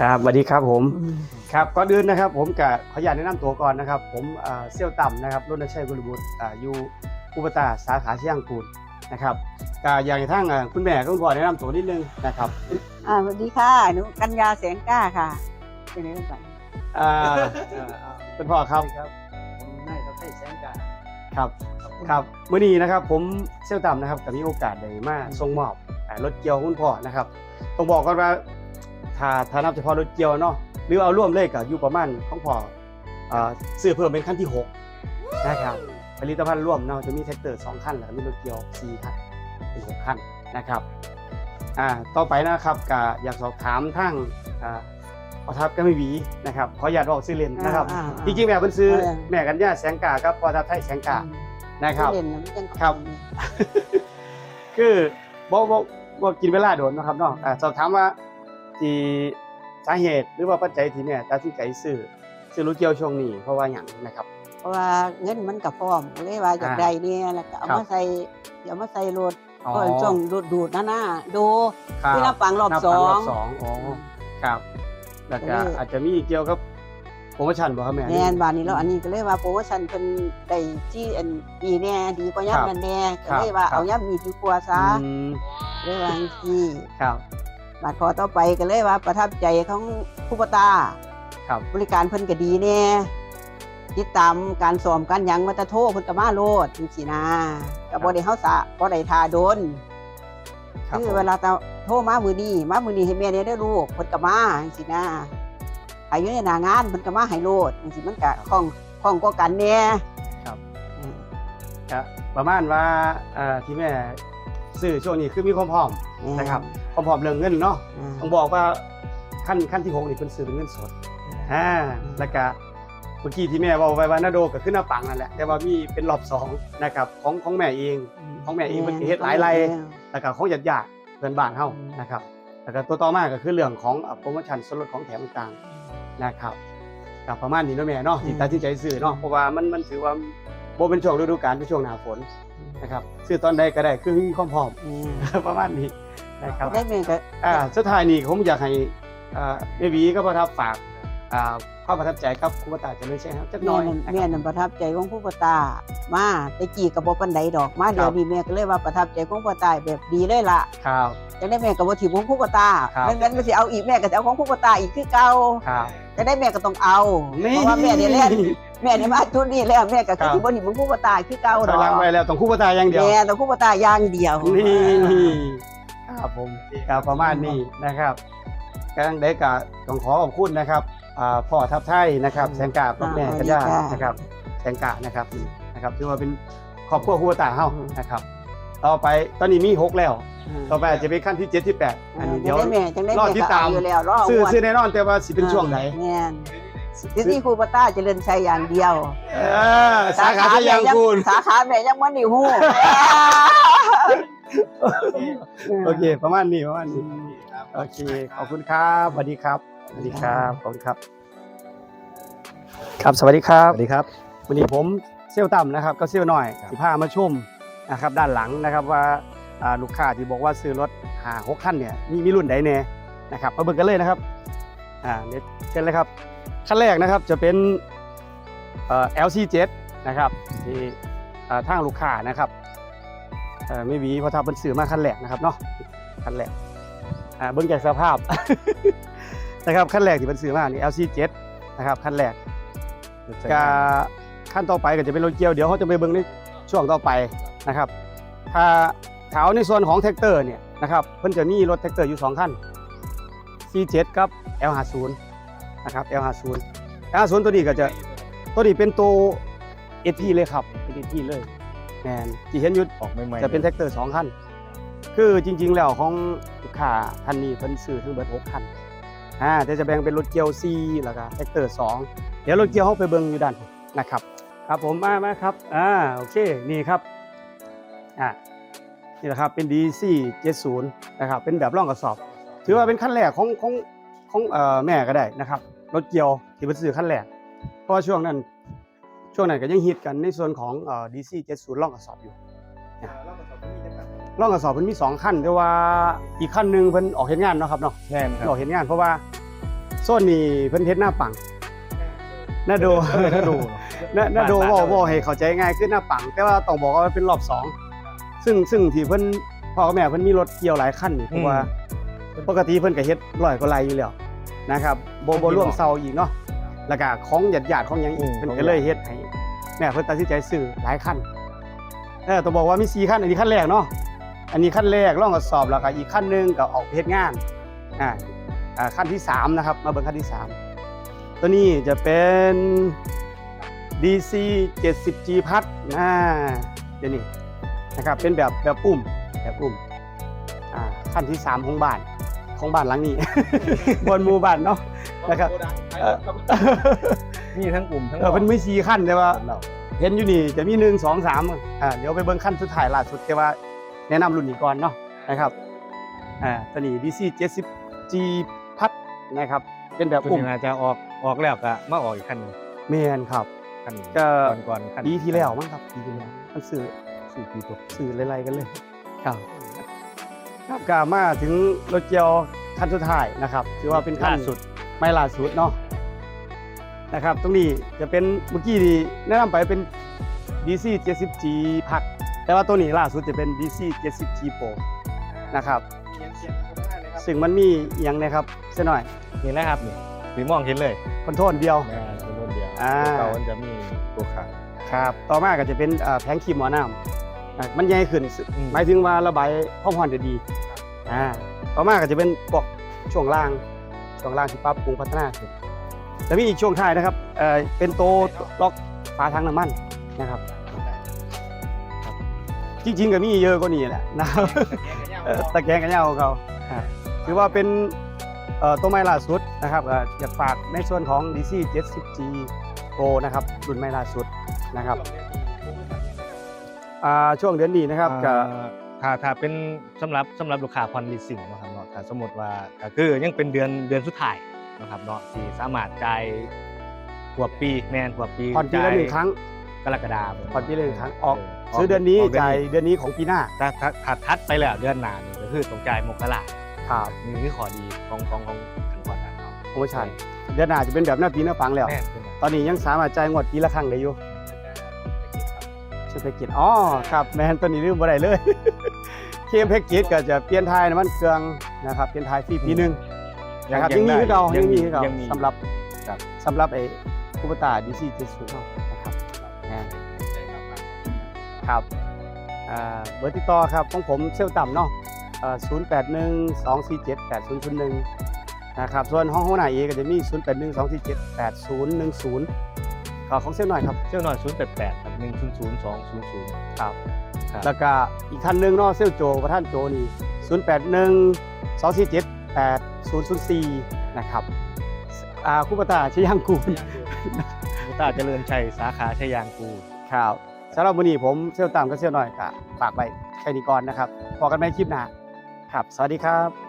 ครับสวัสดีครับผมครับก่อนอื่นนะครับผมกับขออนุญาตแนะนำตัวก่อนนะครับ ผมเอ่อเซี่ยวต่ำนะครับรณชัยกุลบุตรอ่าอยู่อุปตาสาขาเชียงกูลนะครับก็อยากให้ทั้งอ่าคุณแม่กับคุณพ่อแนะนำตัวนิดนึงนะครับอ่าสวัสดีค่ะหนูกัญญาแสงกล้าค่ะเป็นไงบ้างอ่าคุณพ่อครับครับผมนายทัพไทยแสงกาครับครับมื้อนี้นะครับผมเซี่ยวต่ำนะครับก็มีโอกาสได้มาส่งมอบอ่ารถเกี่ยวของคุณพ่อนะครับต้องบอกก่อนว่า ถ้าถ้านับเฉพาะรถเกี่ยวเนาะหรือเอาร่วมเลยกับอยู่ประมาณของพ่ออ่าซื้อเพิ่มเป็นขั้นที่หกนะครับผลิตภัณฑ์ร่วมเนาะจะมีแท็กเตอร์2คันแล้วมีรถเกี่ยว4คันเป็น6คันนะครับอ่าต่อไปนะครับก็อยากสอบถามทั้งอ่าพอทับก็ไม่หวีนะครับขออยากบอกซื้อเล่นนะครับอ่าอ่าจริงๆแม่เป็นซื้อเออแม่กันย่าแสงกากับพอทับไทยแสงกานะครับเล่นนะมันจังครับ คือบ่บ่บ่กินเวลาโดนเนาะครับเนาะอ่าสอบถามว่า ที่สาเหตุหรือว่าปัจจัยที่แม่ตัดสินใจซื้อซื้อรถเกี่ยวช่วงนี้เพราะว่าหยังนะครับ เพราะว่าเงินมันกับพร้อมก็เลยว่าอยากอ่าได้เนี่ยแล้วก็เอาครับมาใส่เดี๋ยวมาใส่รถอ๋อก็ช่วงดูดดูดหน้าหน้าดูครับที่หน้าปังรอบหน้าสปัองรอบสองอ๋อครับแล้วก็ก็เลยอาจจะมีเกี่ยวกับโปรโมชั่นบ่ครับแม่แน่นบานนี้แล้วอันนี้ก็เลยว่าโปรโมชั่นเป็นได้ที่อันดีแน่ดีกว่าครับย่ำนั่นแน่ก็ครับเลยว่าครับเอาย่ำมีดีกว่าซะอืมเลยว่าจังซี่ครับ บาดพอต่อไปก็เลยว่าประทับใจของผู้ปตาครับบริการเพิ่นก็ดีแน่ติดตามการสอมการหยังมาแตะโทรเพิ่นก็มาโลดจังซี่นะก็บ่ได้เฮาสะบ่ได้ทาโดนครับคือผมเวลาตะโทรมามื้อนี้มามื้อนี้ให้แม่ได้เด้อลูกเพิ่นก็มาจังซี่นะอายุในหน้างานเพิ่นก็มาให้โลดจังซี่มันก็คล่องคล่องกว่ากันแน่ครับอืมก็ประมาณว่าอ่าที่แม่ ซื้อช่วงนี้คือมีความพร้อมนะครับความพร้อมเรื่องเงินเนาะอ่าต้องบอกว่าขั้นขั้นที่หกนี่เป็นซื้อเป็นเงินสดอ่าแล้วก็เมื่อกี้ที่แม่บอกไว้ว่านาโดก็ขึ้นหน้าปังนั่นแหละแต่ว่ามีเป็นรอบสองนะครับของของแม่เองของแม่เองเพิ่นก็เฮ็ดหลายไร่แล้วก็ของญาติญาติๆเพื่อนบ้านเฮานะครับแล้วก็ตัวต่อมาก็คือเรื่องของอ่าโปรโมชั่นส่วนลดของแถมต่างๆนะครับกับประมาณนี้เนาะแม่เนาะที่ตัดสินใจซื้อเนาะเพราะว่ามันมันถือว่าบ่เป็นช่วงฤดูกาลเป็นช่วงหน้าฝน นะครับซื้อตอนใดก็ได้คือมีความพร้อมอืมประมาณนี้นะครับได้แม่ก็อ่าสุดท้ายนี้ผมอยากให้อ่าแม่หวีก็ประทับฝากอ่าความประทับใจกับคุณป้าตาเจะเลยใช่ครับจักหแม่น่อยนั่นนะแม่ครับนั่นประทับใจของผู้ปตามาแต่กี้กับบ่ปานใดดอกมาเดี๋ยวนี้แม่ก็เลยว่าประทับใจของผู้ปตาแบบดีเลยล่ะครับจังได้แม่ก็บ่ถิ่มของผู้ปตาครับแม่งั้นก็สิเอาอีกแม่ก็จะเอาของผู้ปตาอีกคือเก่าครับจังได้แม่ก็ต้องเอานี่เพราะว่าแม่เนี่ยแล่น แม่เนี่ยมาจุดนี้แล้วแม่ก็ครัคือบสิบ่ถิ่มของผู้ปตาคือเก่าดถออกยหลังไว้แล้วต้องคู่ป้าตาอย่างเดียวแม่ต้องผู้ปตาอย่างเดียวนี่ครับผมครับประมาณนี้นะครับกำลังได้กับต้องขอขอบคุณนะครับอ่าพ่อทับไทยนะครับแสงกากับแม่กัญญานะครับแสงกานะครับนะครับถือว่าเป็นครอบครัวครัวตาเฮานะครับต่อไปตอนนี้มีหกแล้ว ต่อไปอาจจะเป็นขั้นที่เจ็ดที่แปดอันนี้จัเดี๋ยงวได้แม่จังได้รอแม่ติดก็ตามเอาอยู่แล้วรอซื้อม่วนซื้อแน่นอนแต่ว่าสิเป็นช่วงไหน แม่นที่นี่ผู้ปตาเจริญชัยอย่างเดียวเออสาขาทะยังคูณสาขาแม่ยังบ่ได้ฮู้โอเค ประมาณนี้ประมาณนี้โอเคขอบคุณครับสวัสดีครับสวัสดีครับขอบคุณครับ ครับสวัสดีครับสวัสดีครับวันนี้ผมเซลลต่ำนะครับก็เซลลหน่อยครับสิพามาชมนะครับด้านหลังนะครับว่าอ่าลูกค้าที่บอกว่าซื้อรถหาหกคันเนี่ยมีมีรุ่นใดแน่นะครับมาเบิ่งกันเลยนะครับอ่าเดี๋ยวเชิญเลยครับ คันแรกนะครับจะเป็นเอ่อ LC7 นะครับที่อ่าทางลูกค้านะครับเอ่อไม่หวีเพราะทำเป็นสื่อมาคันแรกนะครับเนาะคันแรกอ่าเบิ่งจากสภาพนะครับคันแรกที่เป็นสื่อมานี่ LC7 นะครับคันแรกก็ขั้นต่อไปก็จะเป็นรถเกี่ยวเดี๋ยวเขาจะไปเบิ่งในช่วงต่อไปนะครับถ้าถาเอาในส่วนของแท็กเตอร์เนี่ยนะครับเพิ่นจะมีรถแท็กเตอร์อยู่2คัน C7 กับ L50 นะครับ L50 L50 ตัวนี้ก็จะตัวนี้เป็นตัว SP เลยครับเป็น SP เลยแมนที่เห็นอยู่ออกใหม่ๆจะเป็นแท็กเตอร์2คันคือจริง ๆ แล้วของลูกค้าท่านนี้เพิ่นซื้อทั้งเบิด6คันอ่าแต่จะแบ่งเป็นรถเกียว C แล้วก็แท็กเตอร์2เดี๋ยวรถเกียวเขาไปเบิ่งอยู่ด้านนะครับ ครับผมมามาครับอ่าโอเคนี่ครับอ่านี่แหละครับเป็น DC 70นะครับเป็นแบบร่องกระสอบ ถือว่าเป็นขั้นแรกของของของเอ่อแม่ก็ได้นะครับ รถเกียวที่เป็นซื้อขั้นแรกเพราะว่าช่วงนั้น ช่วงนั้นก็ยังฮิตกันในส่วนของเอ่อ DC 70ร่องกระสอบอยู่ร่องกระสอบมันมีสองขั้นแต่ว่าอีกขั้นหนึ่งเพิ่นออกเห็นงานเนาะครับเนาะแน่นครับออกเห็นงานเพราะว่าโซนนี้เพิ่นเฮ็ดหน้าปังหน้าโดเออน่าดูหน้าหน้าโดบ้านบ่บ้านบ่ให้เข้าใจง่ายขึ้นหน้าปัง แต่ว่าต้องบอกว่ามันเป็นรอบสองซึ่งซึ่งที่เพิ่นพ่อกับแม่เพิ่นมีรถเกี่ยวหลายคันนี่เพราะว่าปกติเพิ่นก็เฮ็ดร้อยกว่าไร่อยู่แล้ว นะครับบ่บ่รวมเซาอีกเนาะแล้วก็ของญาติๆของหยังอีกเพิ่นก็เลยเฮ็ดให้แม่เพิ่นตัดสินใจซื้อหลายคันเออต้องบอกว่ามี4คันอันนี้คันแรกเนาะอันนี้คันแรกลองทดสอบแล้วก็อีกคันหนึงก็ออกไปเฮ็ดงานอ่าอ่าคันที่สามนะครับมาเบิ่งคันที่สามตัวนี้จะเป็น DC 70G พัดนะเดี๋ยวนี้นะครับเป็นแบบแบบปุ่มแบบปุ่มอ่าขั้นที่ 3 ของบ้าน ของบ้านหลังนี้ บนหมู่บ้านเนาะนะครับเออมีทั้งกลุ่มทั้งเออเป็นไม่สี่ขั้นแต่ว่าเราเห็นอยู่นี่จะมีหนึ่งสองสามอ่าเดี๋ยวไปเบิ่งขั้นสุดท้ายล่าสุดแต่ว่าแนะนำรุ่นนี้ก่อนเนาะนะครับอ่าตัวนี้ DC 70G พัดนะครับ เป็นแบบตัวปุ่มนี้น่าจะออกออกแล้วก็มาออกอีกคันหนึงเมนครับคันหนึ่งก็ก่อนก่อนคันปีที่แล้วมั้งครับปีที่แล้วมันสื่อสี่ปีตัวสื่อไล่ๆกันเลยครับ ครับกามาถึงรถเกียวคันสุดท้ายนะครับ ถือว่าเป็นขั้นล่าสุด ไม่ล่าสุดเนาะนะครับ ตรงนี้จะเป็นเมื่อกี้ที่แนะนำไปเป็น DC 70G พัก แต่ว่าตัวนี้ล่าสุดจะเป็น DC 70G Pro นะครับซึ่งมันมีอหย่างนะครับเส้นหน่อยนี่นะครับนี่สีม่วงเห็นเลยคอนโทรลเดียว แม่เป็นรุ่นเดียวอ่า ตัวเก่ามันจะมีตัวขาดครับ ต่อมาก็จะเป็นอ่าแผงคีมหมอน้ำ อะมันใหญ่ขึ้นอืม หมายถึงว่าระบายความร้อนได้ดีอ่าต่อมาก็จะเป็นพวกช่วงล่างช่วงล่างที่ปรับปรุงพัฒนาขึ้นแล้วมีอีกช่วงท้ายนะครับเอ่อเป็นโตล็อกฝาถังน้ำมันนะครับครับ จริงๆก็มีเยอะกว่านี้แหละนะครับ เอ่อตะแกรงกันยาวของเขาครับถือว่าเป็นเอ่อตัวใหม่ล่าสุดนะครับเอ่ออยากฝากในส่วนของ DC 70G Pro นะครับ รุ่นใหม่ล่าสุดนะครับ อ่าช่วงเดือนนี้นะครับก็ อ่าถ้าถ้าเป็นสำหรับสำหรับลูกค้าผ่อนลีสซิ่งเนาะครับเนาะถ้าสมมติว่าก็คือยังเป็นเดือนเดือนสุดท้ายเนาะครับเนาะที่สามารถจ่ายหัวดปีแม่นหัวดปีผ่อนปีละหนึ่งครั้ง กรกฎาคมผ่อนปีละหนึ่งครั้งออก ซื้อเดือนนี้จ่ายเดือนนี้ของปีหน้าถ้าถ้าถ้าทัดไปแล้วเดือนหน้านี่ก็คือต้องจ่ายมกราครับนี่คือข้อดีของของของขันผ่อนกันเนาะโปรโมชั่นเดือนหน้าจะเป็นแบบหน้าปีหน้าปังแล้ว แม่นเป็นแบบตอนนี้ยังสามารถจ่ายงวดปีละครั้งได้อยู่ ชื่อแพ็กเกจอ๋อครับแมนตัวนี้ลืมบ่ได้เลย เคมแพ็กเกจก็จะเปลี่ยนทายน้ำมันเครื่องนะครับเปลี่ยนทายฟรีปีหนึงนะครับยังมีคือเก่ายังมีคือเก่ายังมีสำหรับครับสำหรับไอ้คูปตาดีซีเจ็ดศูนย์นะครับแม่นครับอ่าเบอร์ติดต่อครับของผมเซลลต่ำเนาะศูนย์แปดหนึ่งสองสี่เจ็ดแปดศูนย์ศูนย์หนึ่งนะครับ ส่วนห้องหัวหน้าเอก็จะมีศูนย์แปดหนึ่งสองสี่เจ็ดแปดศูนย์หนึ่งศูนย์ ของเซลลหน่อยครับเจ้าหน่อย088ครับ100 200 ครับ ครับ แล้วก็อีกท่านหนึ่งเนาะเซลลโจประท่านโจนี่0 8 1 2 4 7 8 0 0 4นะครับอ่าคุปตาชยังกูลมุตาเจริญชัยสาขาชัยยางกูครับสำหรับวันนี้ผมเซลลตามก็เซลลหน่อยก็ฝากไปแค่นี้ก่อนนะครับพอกันใหม่คลิปหน้าครับ สวัสดีครับ